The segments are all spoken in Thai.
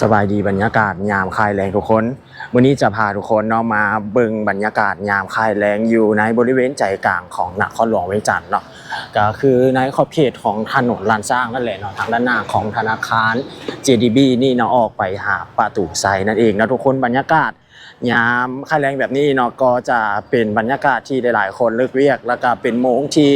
สบายดีบรรยากาศยามคลายแรงทุกคน วันนี้จะพาทุกคนเนาะมาเบิ่งบรรยากาศยามคลายแรงอยู่ในบริเวณใจกลางของนครหลวงเวียงจันทร์เนาะก็คือในขอบเขตของถนนลานสร้างนั่นแหละเนาะทางด้านหน้าของธนาคาร JDB นี่เนาะออกไปหาประตูไซนั่นเองนะทุกคนบรรยากาศยามคลายแรงแบบนี้เนาะก็จะเป็นบรรยากาศที่หลายๆ คนเลิกเรียก แล้วก็เป็นโมงที่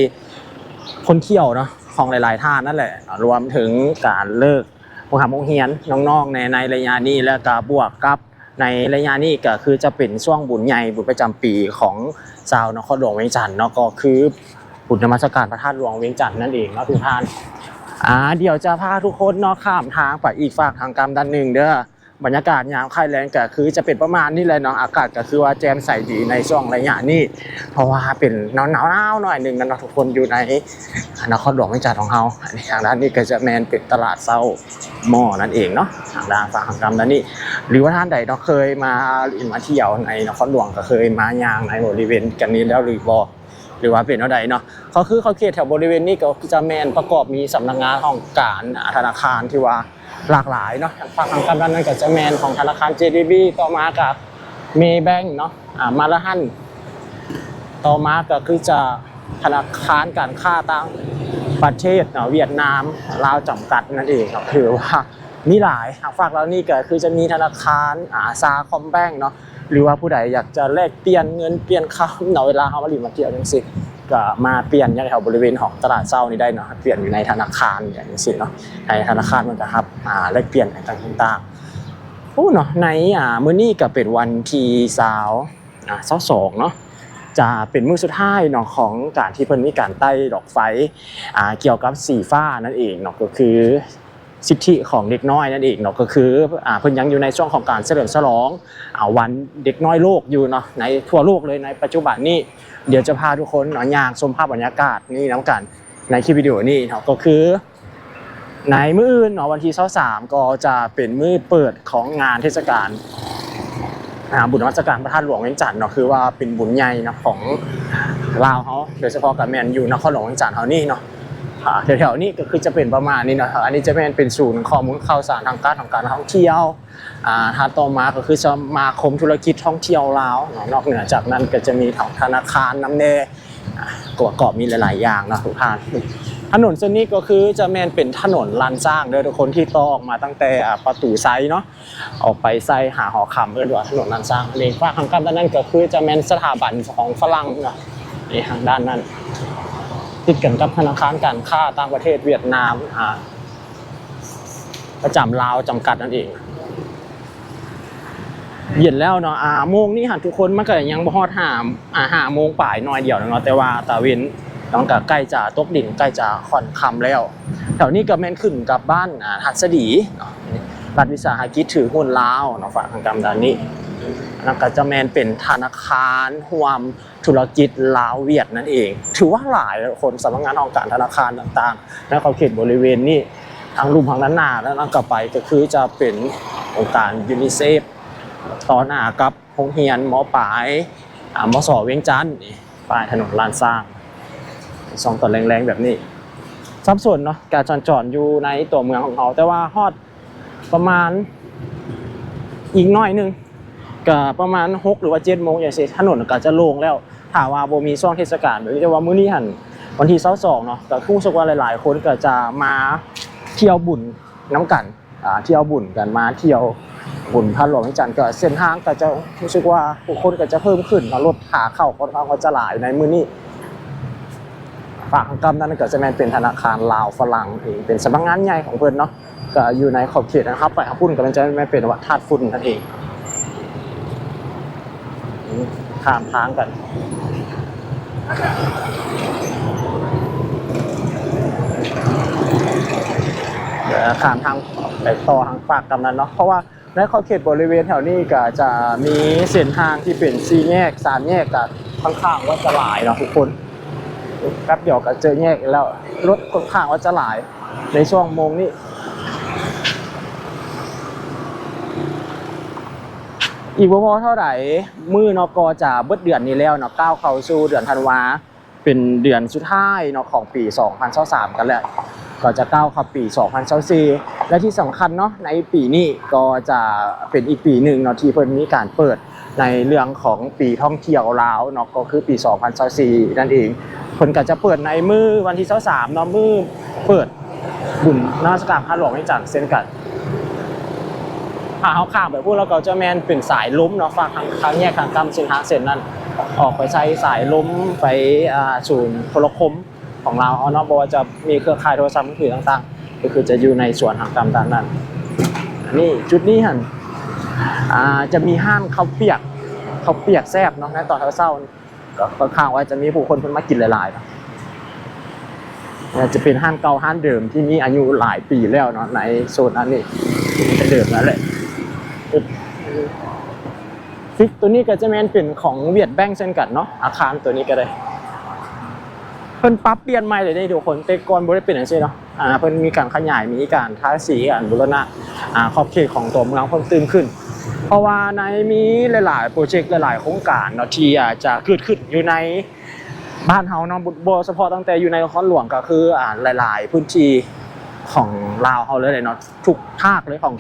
คนเที่ยวเนาะของหลาย ๆ ท่านนั่นแหละ รวมถึงการเลิก มหาโมงเฮียนน้องๆในในระยะนี้แล้วก็บวกกับในระยะนี้ก็คือจะเป็นช่วงบุญใหญ่บุญประจำปีของชาวนครหลวงเวียงจันทร์เนาะก็คือบุญนมัสการพระธาตุหลวงเวียงจันทร์นั่นเองเนาะทุกท่านอ่าเดี๋ยวจะพาทุกคนเนาะข้ามทางไปอีกฝากทางกรรมด้านหนึ่งเด้อ บรรยากาศยามค่ายแรงก็คือจะเป็นประมาณนี้เลยเนาะอากาศก็คือว่าแจ่มใสดีในช่วงระยะนี้เพราะว่าเป็นหนาวหนาวๆหน่อยหนึ่งนะเนาะทุกคนอยู่ในนครหลวงเวียงจันทร์ของเราอันนี้ทางด้านนี้ก็จะแมนเป็นตลาดเศร้าหม้อนั่นเองเนาะทางด้านฝั่งกรรมด้านนี้หรือว่าท่านใดเนาะเคยมาอินมาเที่ยวในนครหลวงก็เคยมายางในบริเวณกันนี้แล้วหรือบ่หรือว่าเป็นเท่าใดเนาะก็คือเขาเขตแถวบริเวณนี้ก็จะแมนประกอบมีสำนักงานของการธนาคารที่ว่า หลากหลายเนาะทางฝั่งทางกรรมด้านนั้นก็จแมนของธนาคาร JDB ต่อมากับเมย์แบงก์เนาะอ่ามาละหันต่อมาก็คือจะธนาคารการค้าต่างประเทศเนาะเวียดนามลาวจำกัดนั่นเองครับคือว่ามีหลายทางฝากเรานี่ก็คือจะมีธนาคารอาซาคอมแบงก์เนาะหรือว่าผู้ใดอยากจะแลกเปลี่ยนเงินเปลี่ยนคำเนาะเวลาเขามาหลีมาเที่ยวจังซี่ ก็มาเปลี่ยนย่างแถวบริเวณของตลาดเช้านี้ได้เนาะเปลี่ยนอยู่ในธนาคารอย่างนี้สิเนาะในธนาคารมันก็ครับอ่าแลกเปลี่ยนต่างๆโอ้เนาะในอ่ามื้อนี้ก็เป็นวันที่สาวอ่า22เนาะจะเป็นมือสุดท้ายเนาะของการที่เพิ่นมีการใต้ดอกไฟอ่าเกี่ยวกับสีฟ้านั่นเองเนาะก็คือ สิทธิของเด็กน้อยนั่นเองเนาะก็คืออ่าเพิ่นยังอยู่ในช่วงของการเฉลิมฉลองอ่าวันเด็กน้อยโลกอยู่เนาะในทั่วโลกเลยในปัจจุบันนี้เดี๋ยวจะพาทุกคนเนาะย่างชมภาพบรรยากาศนี่น้ำกันในคลิปวิดีโอนี้เนาะก็คือในมื้ออื่นเนาะวันที่23ก็จะเป็นมื้อเปิดของงานเทศกาลบุญนมัสการพระธาตุหลวงเวียงจันทน์เนาะคือว่าเป็นบุญใหญ่เนาะของลาวเขาโดยเฉพาะกับแมนอยู่นครหลวงเวียงจันทน์เขานี่เนาะ แถวๆนี้ก็คือจะเป็นประมาณนี้เนาะอันนี้จะเป็นเป็นศูนย์ข้อมูลข่าวสารทางการของการท่องเที่ยวอ่าถ้าต่อมาก็คือสมาคมธุรกิจท่องเที่ยวลาวเนาะนอกเหนือจากนั้นก็จะมีของธนาคารน้ำเนอ่าประกอบมีหลาย ๆ อย่างนะทุกท่านถนนเส้นนี้ก็คือจะแมนเป็นถนนลานสร้างเด้อทุกคนที่ต่อออกมาตั้งแต่ประตูไซเนาะออกไปไซหาหอคำเพื่อว่าถนนลานสร้างอันนี้ฝั่งทางกันด้านนั้นก็คือจะแมนสถาบันของฝรั่งเนาะนี่ทางด้านนั้น ติดกันกับธนาคารการค้าต่างประเทศเวียดนามประจำลาวจำกัดนั่นเอง เย็นแล้วเนาะอ่าโมงนี่หันทุกคนมันก็ยังบ่ฮอดหามอ่าหาโมงป่ายหน้อยเดียวเนาะแต่ว่าตาเวนต้องกับใกล้จะตกดินใกล้จะค่อนค่ำแล้ว แถวนี้ก็แม่นขึ้นกับบ้านอ่าหัดสดีเนาะรัฐวิสาหกิจถือหุ้นลาวเนาะฝั่งทางกรรมด้านนี้ นั่นก็จะแมนเป็นธนาคารห่วมธุรกิจลาวเวียดนั่นเอง ถือว่าหลายคนสำนักงานองค์การธนาคารต่างๆในขอบเขตบริเวณนี้ทางรูปทางด้านหน้าแล้วนั่นก็ไปก็คือจะเป็นองค์การยูนิเซฟต่อหน้ากับโรงเรียนหมอปลายอ่ามอสอเวียงจันทน์นี่ปลายถนนลานสร้างสองต่อแรงๆแบบนี้สับส่วนเนาะการจรจรอยู่ในตัวเมืองของเขาแต่ว่าฮอดประมาณอีกน้อยนึง ก็ประมาณ6หรือว่า7โมงอย่างเช่นถนนก็จะโล่งแล้วถ้าว่าบ่มีช่วงเทศกาลแบบนี้แต่ว่ามื้อนี้หั่นวันที่22เนาะก็รู้สึกว่าหลาย ๆ คนก็จะมาเที่ยวบุญน้ำกันอ่าเที่ยวบุญกันมาเที่ยวบุญพระหลวงจันทร์ก็เส้นทางก็จะรู้สึกว่าผู้คนก็จะเพิ่มขึ้นเนาะรถขาเข้าค่อนข้างก็จะหลายในมื้อนี้ฝากของกรรมนั้นก็จะแมนเป็นธนาคารลาวฝรั่งเองเป็นสำนักงานใหญ่ของเพิ่นเนาะก็อยู่ในขอบเขตนะครับไปครับพุ่นก็มันจะไม่เป็นวัดธาตุฝุ่นนั่นเอง ข้ามทางกันเดี๋ยวข้ามทางไปต่อทางฝากกำนั้นเนาะเพราะว่าในขอบเขตบริเวณแถวนี้ก็จะมีเส้นทางที่เป็นสี่แยกสามแยกกับค่ข้างๆว่าจะหลายเนาะทุกคนแป๊บเดียวก็เจอแยกอีกแล้วรถค่อนข้างว่าจะหลายในช่วงโมงนี้ อีกบ่พอเท่าไหร่มือนอกจะเบิดเดือนนี้แล้วเนาะก้าวเข้าสู่เดือนธันวาเป็นเดือนสุดท้ายเนาะของปี 2023 กันแล้วก็จะก้าวเข้าปี 2024 และที่สำคัญเนาะในปีนี้ก็จะเป็นอีกปีหนึ่งเนาะที่เพิ่นมีการเปิดในเรื่องของปีท่องเที่ยวลาวเนาะก็คือปี 2024 นั่นเองเพิ่นก็จะเปิดในมือวันที่ 23เนาะมือเปิดบุญนมัสการพระหลวงในจันทร์เช่นกัน พาเขาข้ามไปพวกเราก็จะแมนเป็นสายล้มเนาะฝากทางทางแยกทางกำเส้นทางเส้นนั้น ออกไปใช้สายล้มไปศูนย์โทรคมของเราเอาเนาะบอกว่าจะมีเครือข่ายโทรศัพท์มือถือต่างๆ ก็คือจะอยู่ในส่วนทางกำด้านนั้นนี่จุดนี้หันจะมีห้างข้าวเปียกข้าวเปียกแซ่บเนาะในตอนเช้าๆนี่ก็ค่อนข้างว่าจะมีผู้คนเพิ่นมากินหลายๆเนาะจะเป็นห้างเก่าห้างเดิมที่มีอายุหลายปีแล้วเนาะในโซนนั้นนี่เดิมนั่นแหละ ฟิกตัวนี้ก็จะแมนเป็นของเวียดแบงก์เช่นกันเนาะอาคารตัวนี้ก็ได้เพิ่นปรับเปลี่ยนใหม่เลยได้ทุกคนแต่ก่อนบ่ได้เป็นอย่างนี้เนาะอ่าเพิ่นมีการขยายมีการทาสีการบูรณะอ่าขอบเขตของตัวเมืองเพิ่มเติมขึ้น เพราะว่าในมีหลาย ๆ โปรเจกต์หลาย ๆ โครงการเนาะที่อาจจะเกิดขึ้นอยู่ในบ้านเฮาเนาะบ่เฉพาะตั้งแต่อยู่ในนครหลวงก็คืออ่าหลาย ๆ พื้นที่ของลาวเฮาเลยเนาะทุกภาคเลยของ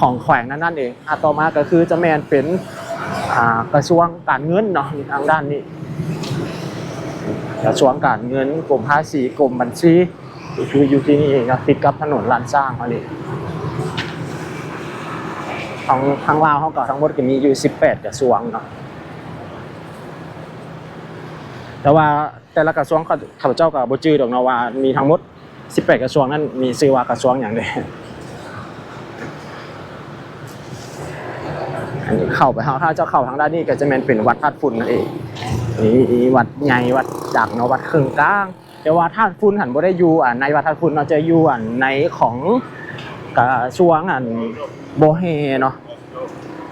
ของแขวงนั้นนั่นเองอะต่อมาก็คือจะแมนเป็นกระทรวงการเงินเนาะทางด้านนี้ กระทรวงการเงินกรมภาษีกรมบัญชีคืออยู่ที่นี่เองนะติดกับถนนลานสร้างเขานี่ทางทางลาวเขาก็ทั้งหมดก็มีอยู่ 18 กระทรวงเนาะแต่ว่าแต่ละกระทรวงขาข้าพเจ้าก็บ่จื้อดอกนาะว่ามีทั้งหมด 18 กระทรวงนั้นมีชื่อว่ากระทรวงอย่างใด อันนี้ เข้าไปเขาถ้าเจ้าเข้าทางด้านนี้ก็จะแม่นเป็นวัดธาตุฝุ่นนั่นเองนี่วัดใหญ่วัดดักเนาะวัดเครึ่องกลาง แต่ว่าธาตุฝุ่นหันบ่ได้อยู่อะในวัดธาตุฝุ่นเนาจะอยู่อะในของกระทรวงอันโบเฮเนาะ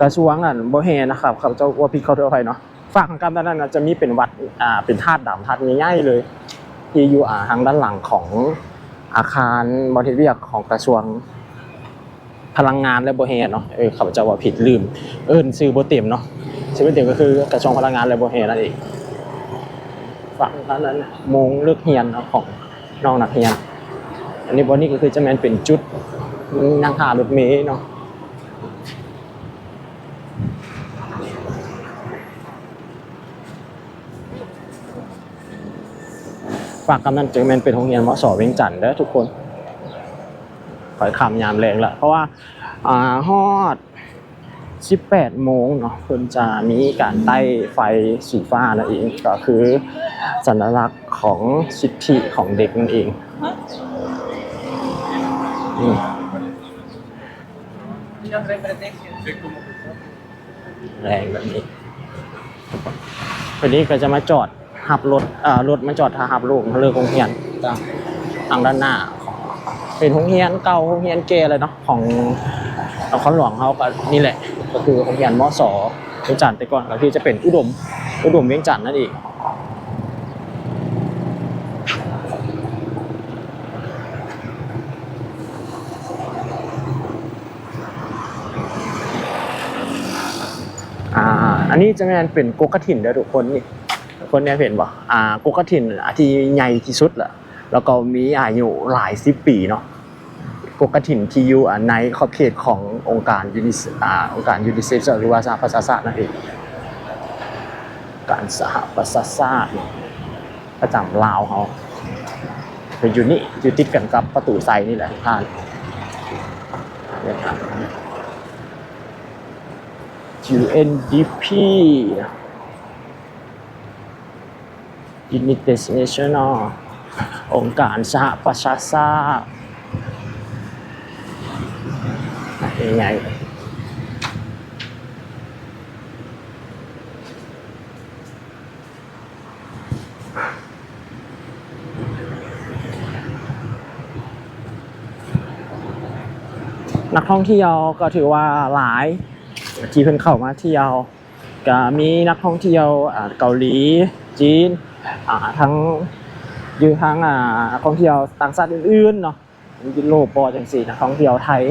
กระทรวงอันโบเฮนะครับเขาเจ้าว่าพี่เขาเท่าไหร่เนาะฝั่งทางการด้านนั้นจะมีเป็นวัดอ่าเป็นธาตุดำธาตุใหญ่ๆเลย ที่อยู่อ่าทางด้านหลังของอาคารบริเวียกของกระทรวง พลังงานและโบเฮเนาะเออข้าพเจ้าว่าผิดลืม เอิ้นซื้อโบเต็มเนาะชื่อโบเต็มก็คือกระทรวงพลังงานและโบเฮนั่นเองฝั่งนั้นโมงเลือกเฮียนเนาะของน้องนักเฮียน อันนี้บนนี้ก็คือจะแมนเป็นจุดนั่งหารถเมล์เนาะฝากกำนันจึงแมนเป็นโรงเรียนมอสอเวียงจันทน์เด้อทุกคน อยคำยามแรงละเพราะว่าอ่าฮอด 18 โมงเนาะเพิ่นจะมีการใต้ไฟสีฟ้านั่นเองก็คือสัญลักษณ์ของสิทธิของเด็กนั่นเองนี่แรงแบบนี้วันนี้ก็จะมาจอดหับรถอ่ารถมาจอดทาหับลูกมาเลิกโรงเรียนทางด้านหน้าของ เป็นโรงเรียนเก่าโรงเรียนเกเลยเนาะของนครหลวงเขาก็นี่แหละ ก็คือโรงเรียนมอสอเวียงจันทน์แต่ก่อนก็คือจะเป็นอุดม อุดมเวียงจันทน์นั่นเองอ่าอันนี้จะแม่นเป็นกกกถิ่นเด้อทุกคนนี่คนเนี่ยเห็นบ่อ่ากกกถิ่นอะที่ใหญ่ที่สุดแหละแล้วก็มีอายุหลายสิบปีเนาะ กกถิ่นที่อยู่ในขอบเขตขององค์การยูนิสอ่าองค์การยูนิเซฟหรือว่าสหประชาชาตินั่นเองการสหประชาชาติประจำลาวเขาเป็นอยู่นี่อยู่ติดกันกับประตูไซนี่แหละท่านนี่ยครับ UNDP United National องค์การสหประชาชาติ ยังไงนักท่องเที่ยวก็ถือว่าหลายที่เพิ่นเข้ามาเที่ยวก็มีนักท่องเที่ยวอ่าเกาหลี จีนทั้งอยู่ทางอ่านักท่องเที่ยวต่างชาติอื่นๆเนาะยุโรปปอจังสี่นักท่องเที่ยวไทย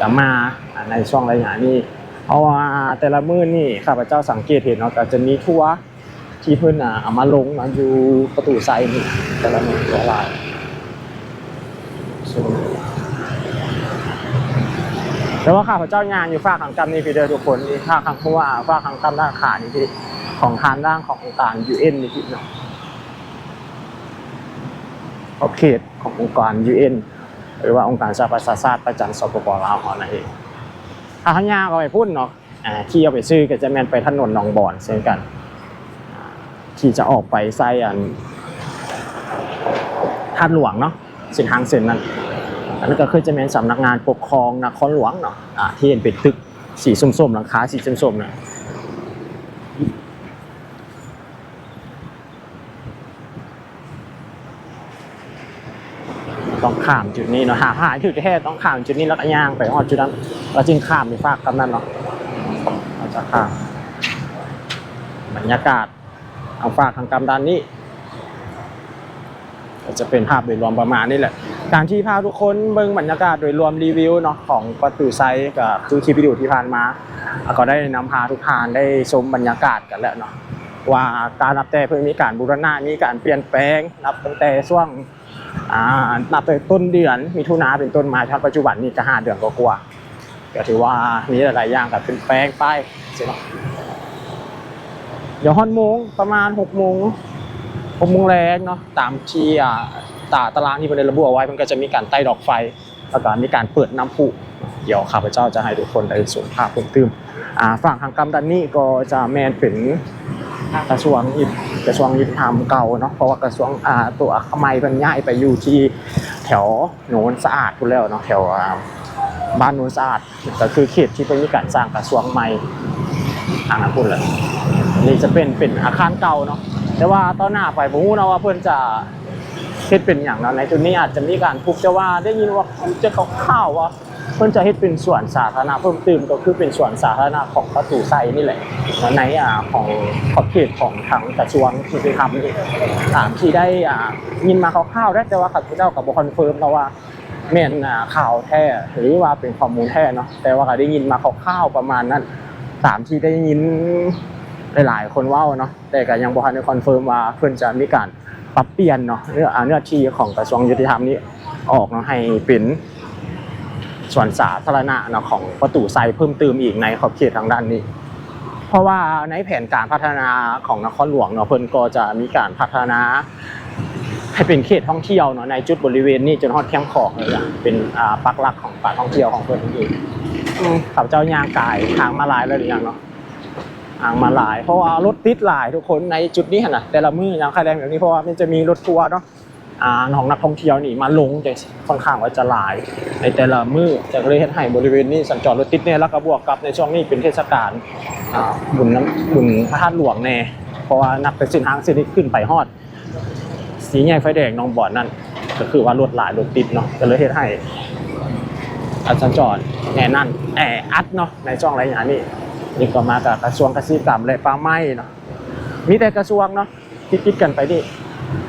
จะมาในช่วงระยะนี้เพราะว่าแต่ละมื้อนี่ข้าพเจ้าสังเกตเห็นเนาะก็จะมีทัวร์ที่เพิ่นอะเอามาลงนะอยู่ประตูไซนี่แต่ละมื้อตลายแต่ว่าข้าพเจ้างานอยู่ฝาาขังกรรมนี่พี่เด้อทุกคนนี่ฝ้าขังเพราะว่าฝ้าขังกรรมด้านขานี่พี่ของทานด้านขององค์การยูเอ็นนี่พี่เนาะขอบเขตขององค์การยูเอ็น หรือว่าองค์การสหประชาชาติประจำสปปลาวเขานั่นเองถ้าข้างาก็ไปพุ่นเนาะอ่าขี่เอาไปซื้อก็จะแมนไปถนนหนองบอนเช่นกัน ที่จะออกไปไส้อันท่าตุหลวงเนาะเส้นทางเส้นนั้นอันนี้ก็คือจะเป็นสำนักงานปกครองนครหลวงเนาะที่เห็นเป็นตึกสีส้มๆหลังคาสีส้มๆนะ ต้องข้ามจุดนี้เนาะหาหาจุดแท้ต้องข้ามจุดนี้แล้วก็ย่างไปฮอดจุดนั้นเราจึงข้ามไปฝากกำนันเนาะเราจะข้ามบรรยากาศเอาฝากทางกำดันนี้ก็จะเป็นภาพโดยรวมประมาณนี้แหละ การที่พาทุกคนเบิ่งบรรยากาศโดยรวมรีวิวเนาะของประตูไซกับทุกคลิปวิดีโอที่ผ่านมา ก็ได้นำพาทุกท่านได้ชมบรรยากาศกันแล้วเนาะ ว่าการนับแต่เพิ่งมีการบูรณะมีการเปลี่ยนแปลง นับตั้งแต่ช่วงอ่านับแต่ต้นเดือนมิถุนาเป็นต้นมาจนปัจจุบันนี้ก็ห้าเดือนกว่าก็ถือว่ามีหลายอย่างกับเป็นแปลงไปใช่เนาะเดี๋ยวฮอนโมงประมาณหกโมงหกโมงแรงเนาะตามที่ตาตารางที่มันได้ระบุเอาไว้มันก็จะมีการไต่ดอกไฟแล้วก็มีการเปิดน้ำพุเดี๋ยวข้าพเจ้าจะให้ทุกคนได้ชมภาพเพิ่มเติมฝั่งทางกำดันนี่ก็จะแมนเป็น กระทรวงยุกระทรวงยุติธรรมเก่าเนาะเพราะว่ากระทรวงอ่าตัวขมายมันย้ายไปอยู่ที่แถวโนนสะอาดพูนแล้วเนาะแถวบ้านโนนสะอาดก็คือเขตที่เป็นมีการสร้างกระทรวงใหม่ทางนั้นพูดเลยนี่จะเป็นเป็นอาคารเก่าเนาะแต่ว่าตอนหน้าไปผมรู้นะว่าเพื่อนจะเฮ็ดเป็นอย่างนั้นในจุดนี้อาจจะมีการทุบแต่ว่าได้ยินว่าจะเข่าวว่า เพื่อนจะเฮ็ดเป็นส่วนสาธารณะเพิ่มเติมก็คือเป็นส่วนสาธารณะของประตูไซนี่แหละในอ่าของขอบเขตของทางกระทรวงยุติธรรมนี่ตามที่ได้อ่ายินมาคร่าวๆได้แต่ว่าข้าพเจ้ากับบคอนเฟิร์มนะว่าแม่นอ่าข่าวแท้หรือว่าเป็นข้อมูลแท้เนาะแต่ว่าก็ได้ยินมาคร่าวๆประมาณนั้นตามที่ได้ยินหลายๆคนว่าเนาะแต่ก็ยังบ่ทันได้คอนเฟิร์มว่าเพิ่นจะมีการปรับเปลี่ยนเนาะเรื่องเนื้อที่ของกระทรวงยุติธรรมนี้ออกเนาะให้เป็น ส่วนสาธารณะเนะของประตูไซเพิ่มเติมอีกในขอบเขตทางด้านนี้ เพราะว่าในแผนการพัฒนาของนครหลวงเนาะเพิ่นก็จะมีการพัฒนาให้เป็นเขตท่องเที่ยวเนาะในจุดบริเวณนี้จนฮอดแคมป์ของเลยอะเป็นอ่าปักหลักของป่าท่องเที่ยวของเพิ่นเองข้าพเจ้ายางกายทางมาลายแล้วหรือยังเนาะอ่างมาหลาย เพราะว่ารถติดหลายทุกคนในจุดนี้นะแต่ละมืออย่างค่าแรงแบบนี้เพราะว่ามันจะมีรถทัวร์เนาะ ของนักท่องเที่ยวนี่มาลงจะค่อนข้างว่าจะหลาย ในแต่ละมือจะเลยเฮ็ดให้บริเวณนี้สัญจรรถติดเนี่ยแล้วก็บวกกับในช่วงนี้เป็นเทศกาลบุญน้ำบุญพระธาตุหลวงแน่เพราะว่านับเป็นส้นทางเส้นนี้ขึ้นไปฮอด สีแยกไฟแดงหนองบ่อนนั่นก็คือว่ารถหลายรถติดเนาะก็เลยเฮ็ดให้อาสัญจรแน่นั่นแออัดเนาะในช่วงระยะนี้นี่ก็มากับกระทรวงเกษตรกรรมและป่าไม้เนาะมีแต่กระทรวงเนาะที่คิดกันไปนี่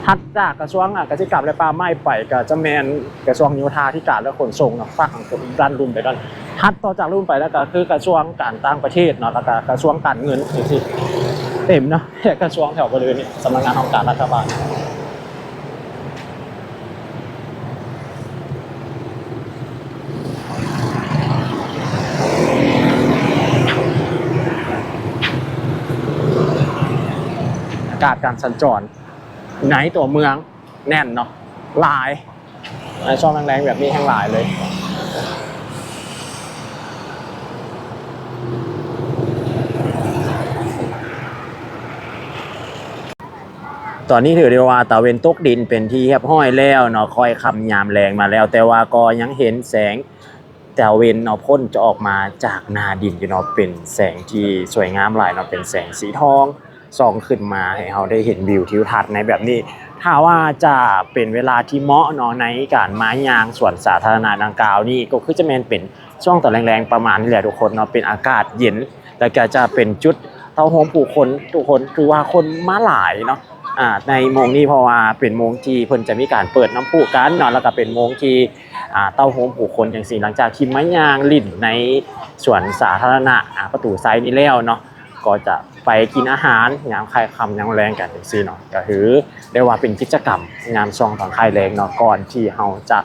ถัดจากกระทรวงอะกษตรกรรมและป่าไม้ไปก็จะแมนกระทรวงโยธาธิการและขนส่งเนาะฝากของคนด้านรุ่นไปด้านถัดต่อจากรุ่นไปแล้วก็คือกระทรวงการต่างประเทศเนาะแล้วก็กระทรวงการเงินนี่สิเต็มเนาะแค่กระทรวงแถวบริเวณนี้สำนักงานของการรัฐบาลากาศการสัญจร ในตัวเมืองแน่นเนาะหลายช่วงแรงๆแบบนี้แห้งหลายเลยตอนนี้ถือได้ว่าตะเวนตกดินเป็นที่เรียบร้อยแล้วเนาะคอยคำยามแรงมาแล้ว แต่ว่าก็ยังเห็นแสงตะเวนเนาะพ่นจะออกมาจากนาดินอยู่เนาะเป็นแสงที่สวยงามหลายเนาะเป็นแสงสีทอง ส่องขึ้นมาให้เราได้เห็นวิวทิวทัศน์ในแบบนี้ ถ้าว่าจะเป็นเวลาที่เหมาะเนาะในการไม้ยางส่วนสาธารณะดังกล่าวนี่ก็คือจะแมนเป็นช่วงตอนแรงๆประมาณนี้แหละทุกคนเนาะเป็นอากาศเย็น แล้วก็จะเป็นจุดเต้าโฮมผู้คนทุกคนคือว่าคนมาหลายเนาะในโมงนี้เพราะว่าเป็นโมงที่เพิ่นจะมีการเปิดน้ำพุกันเนาะแล้วก็เป็นโมงที่เต้าโฮมผู้คนจังซี่หลังจากที่ไม้ยางลิ่นในสวนสาธารณะประตูไซด์นี้แล้วเนาะก็จะ ไปกินอาหารยามคลายคำยามแรงกันจังซี่เนาะก็ถือได้ว่าเป็นกิจกรรมยามช่วงตอนคลายแรงเนาะก่อนที่เราจะ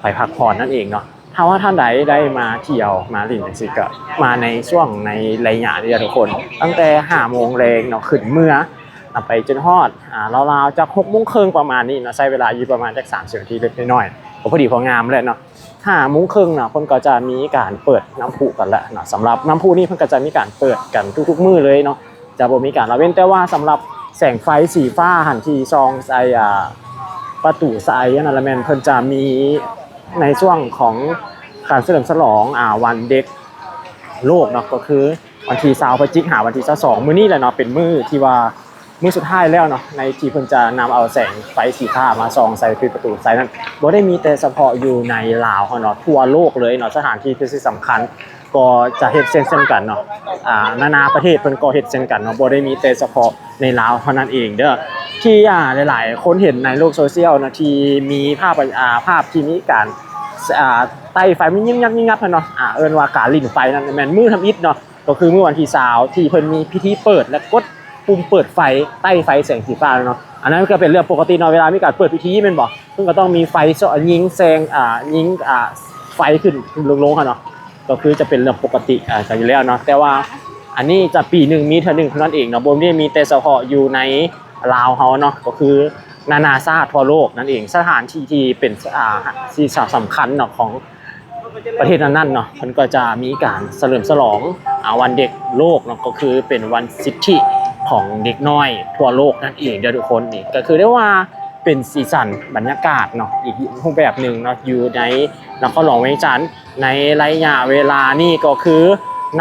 ไปพักผ่อนนั่นเองเนาะถ้าว่าท่านใดได้มาเที่ยวมาลินจังซี่ก็มาในช่วงในระยะนี้ทุกคน ตั้งแต่5โมงแรงเนาะขึ้นเมื่อไปจนฮอดอ่าราวๆจาก6โมงครึ่งประมาณนี้เนาะใช้เวลาอยู่ประมาณจัก30นาทีเล็กน้อยก็พอดีพองามเลยเนาะ 5โมงครึ่งเนาะเพิ่นก็จะมีการเปิดน้ำพุกันแล้วเนาะสำหรับน้ำพุนี่เพิ่นก็จะมีการเปิดกันทุกๆ มื้อเลยเนาะจะบ่มีการละเว้นแต่ว่าสำหรับแสงไฟสีฟ้าหันที่ซองใส่อ่าประตูสายนั่นแหละแมนเพิ่นจะมีในช่วงของการเฉลิมฉลองอ่าวันเด็กโลกเนาะก็คือวันที่20พฤศจิกายนวันที่22มื้อนี้แหละเนาะเป็นมื้อที่ว่า มือสุดท้ายแล้วเนาะในที่เพิ่นจะนำเอาแสงไฟสีฟ้ามาส่องใส่ประตูใสายนั้นบ่ได้มีแต่เฉพาะอยู่ในลาวเฮาเนาะทั่วโลกเลยเนาะสถานที่ที่สำคัญก็จะเฮ็ดเช่นๆกันเนาะอ่านานาประเทศเพิ่นก็เฮ็ดเช่นกันเนาะบ่ได้มีแต่เฉพาะในลาวเท่านั้นเองเด้อที่อ่าหลายๆ คนเห็นในโลกโซเชียลนะที่มีภาพอ่าภาพที่มีการอ่าไต้ไฟมันยิ่งยับยิ่งยับเนาะอ่าเอิ้นว่าการลิ่นไฟนั่นแม่นมือทำอิฐเนาะก็คือเมื่อวันที่สาวที่เพิ่นมีพิธีเปิดและกด ปุ่มเปิดไฟใต้ไฟแสงสีฟ้าเนาะอันนั้นก็เป็นเรื่องปกติเนาะเวลามีการเปิดพิธีแม่นบ่เพิ่นก็ต้องมีไฟสยิงแสงอ่ายิงอ่าไฟขึ้นลงๆค่ะเนาะก็คือจะเป็นเรื่องปกติอ่ากันอยู่แล้วเนาะแต่ว่าอันนี้จะปีหนึ่งมีเท่านึงเท่านั้นเองเนาะบ่ได้มีแต่เฉพาะอยู่ในลาวเฮาเนาะก็คือนานาชาติทั่วโลกนั่นเองสถานที่ที่เป็นอ่าที่สำคัญเนาะของประเทศนั้นๆเนาะมันก็จะมีการเฉลิมฉลองอวันเด็กโลกเนาะก็คือเป็นวันสิทธิ ของเด็กน้อยทั่วโลกนั่นเองเด้อทุกคนนี่ก็คือได้ว่าเป็นสีสันบรรยากาศเนาะอีกรูปแบบหนึ่งเนาะอยู่ในนครหลวงเวียงจันทร์ในระยะเวลานี่ก็คือ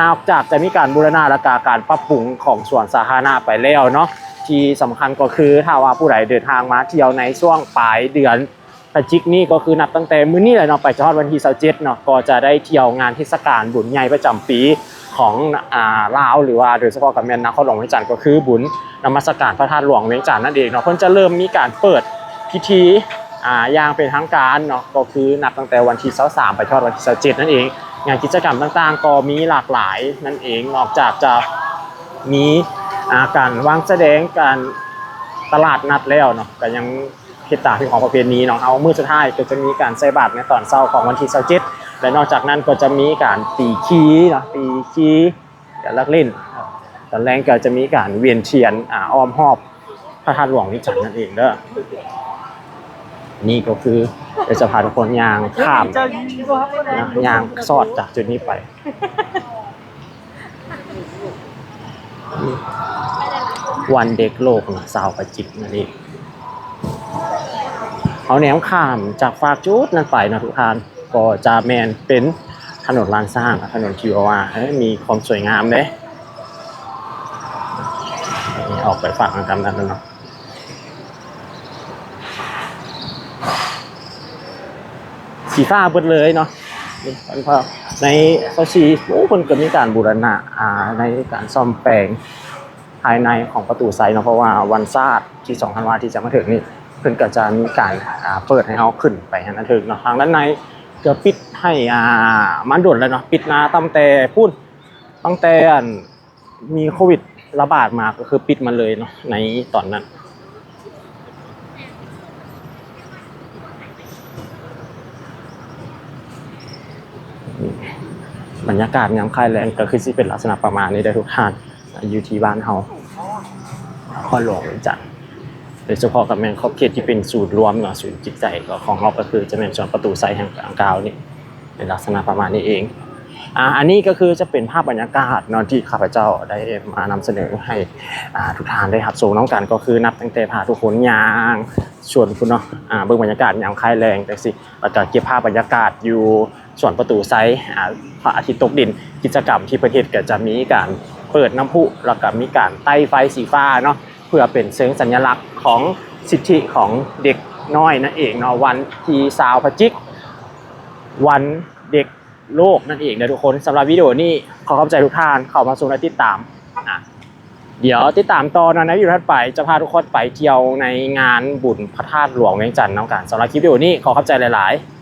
นอกจากจะมีการบูรณาและการปรับปรุงของสวนสาธารณะไปแล้วเนาะที่สำคัญก็คือถ้าว่าผู้ใดเดินทางมาเที่ยวในช่วงปลายเดือนพฤศจิกนี่ก็คือนับตั้งแต่มื้อนี้เลยเนาะไปจนถึงวันที่27เนาะก็จะได้เที่ยวงานเทศกาลบุญใหญ่ประจำปี ของอ่าลาวหรือว่าโดยเฉพาะกับแม่นนครหลวงเวียงจันทร์ก็คือบุญนมัสการพระธาตุหลวงเวียงจันทร์นั่นเองเนาะเพิ่นจะเริ่มมีการเปิดพิธีอ่าอย่างเป็นทางการเนาะก็คือนับตั้งแต่วันที่23ไปจนถึงวันที่27นั่นเองงานกิจกรรมต่างๆ ก็มีหลากหลายนั่นเองนอกจากจะมีการวางแสดงการตลาดนัดแล้วเนาะก็ยังเฮ็ดตามที่ของประเพณีเนาะเอามื้อสุดท้ายก็จะมีการใส่บาตรในตอนเช้าของวันที่27 และนอกจากนั้นก็จะมีการตีขี้นะตีขี้การลักเล่นตอนแรกก็จะมีการเวียนเทียนอ่าอ้อมรอบพระธาตุหลวงวิจันทร์นั่นเองเด้อนี่ก็คือเดี๋ยวจะพาทุกคนยางข้ามนะยางสอดจากจุดนี้ไปวันเด็กโลกนะสาวประจิตนั่นเองเอาแนวข้ามจากฝากจุดนั้นไปนะทุกท่าน ก็จะแมนเป็นถนนลานสร้างถนนทิวามีความสวยงามเด้นี่ออกไปฝั่งกันนั้นเนาะสีฟ้าเบิดเลยเนาะนี่มันพอในโซชีโอ้คนก็มีการบูรณะอ่าในการซ่อมแปลงภายในของประตูไซน์เนาะเพราะว่าวันซาดที่2ธันวาที่จะมาถึงนี่เพิ่นก็จะมีการอ่าเปิดให้เฮาขึ้นไปนั้นถึงเนาะทางด้านใน ก็ปิดให้อ่ามันด่วนเลยเนาะปิดนาตั้งแต่พูดตั้งแต่มีโควิดระบาดมาก็คือปิดมันเลยเนาะในตอนนั้นบรรยากาศยามค่ายแรงก็คือสิเป็นลักษณะประมาณนี้ได้ทุกท่านอยู่ที่บ้านเฮาครหลวงจันทน์ โดยเฉพาะกับแมนครอบเขตที่เป็นศูนย์รวมเนาะศูนย์จิตใจของเราก็คือจะเป็นส่วนประตูไซแห่งกลางกาวนี่เป็นลักษณะประมาณนี้เองอ่าอันนี้ก็คือจะเป็นภาพบรรยากาศนอนที่ข้าพเจ้าได้มานำเสนอให้อ่าทุกท่านได้รับชมน้องกันก็คือนับตั้งแต่พาทุกคนยางชวนคุณเนาะอ่าเบิ่งบรรยากาศยามค่ายแรงแต่สิแล้วก็เก็บภาพบรรยากาศอยู่ส่วนประตูไซอ่าพระอาทิตย์ตกดินกิจกรรมที่ประเทศก็จะมีการเปิดน้ำพุแล้วก็มีการไต้ไฟสีฟ้าเนาะ พื่อเป็นเชิงสัญลักษณ์ของสิทธิของเด็กน้อยนั่นเองเนาะวันที่สาวพจิก วันเด็กโลกนั่นเองนะทุกคนสำหรับวิดีโอนี้ขอขอบใจทุกท่านเข้ามาชมและติดตามอะเดี๋ยวติดตามตอนนั้นนะวิดีโอถัดไปจะพาทุกคนไปเที่ยวในงานบุญพระธาตุหลวงเวียงจันทร์น้องกันสำหรับคลิปวิดีโอนี้ขอขอบใจหลาย ๆ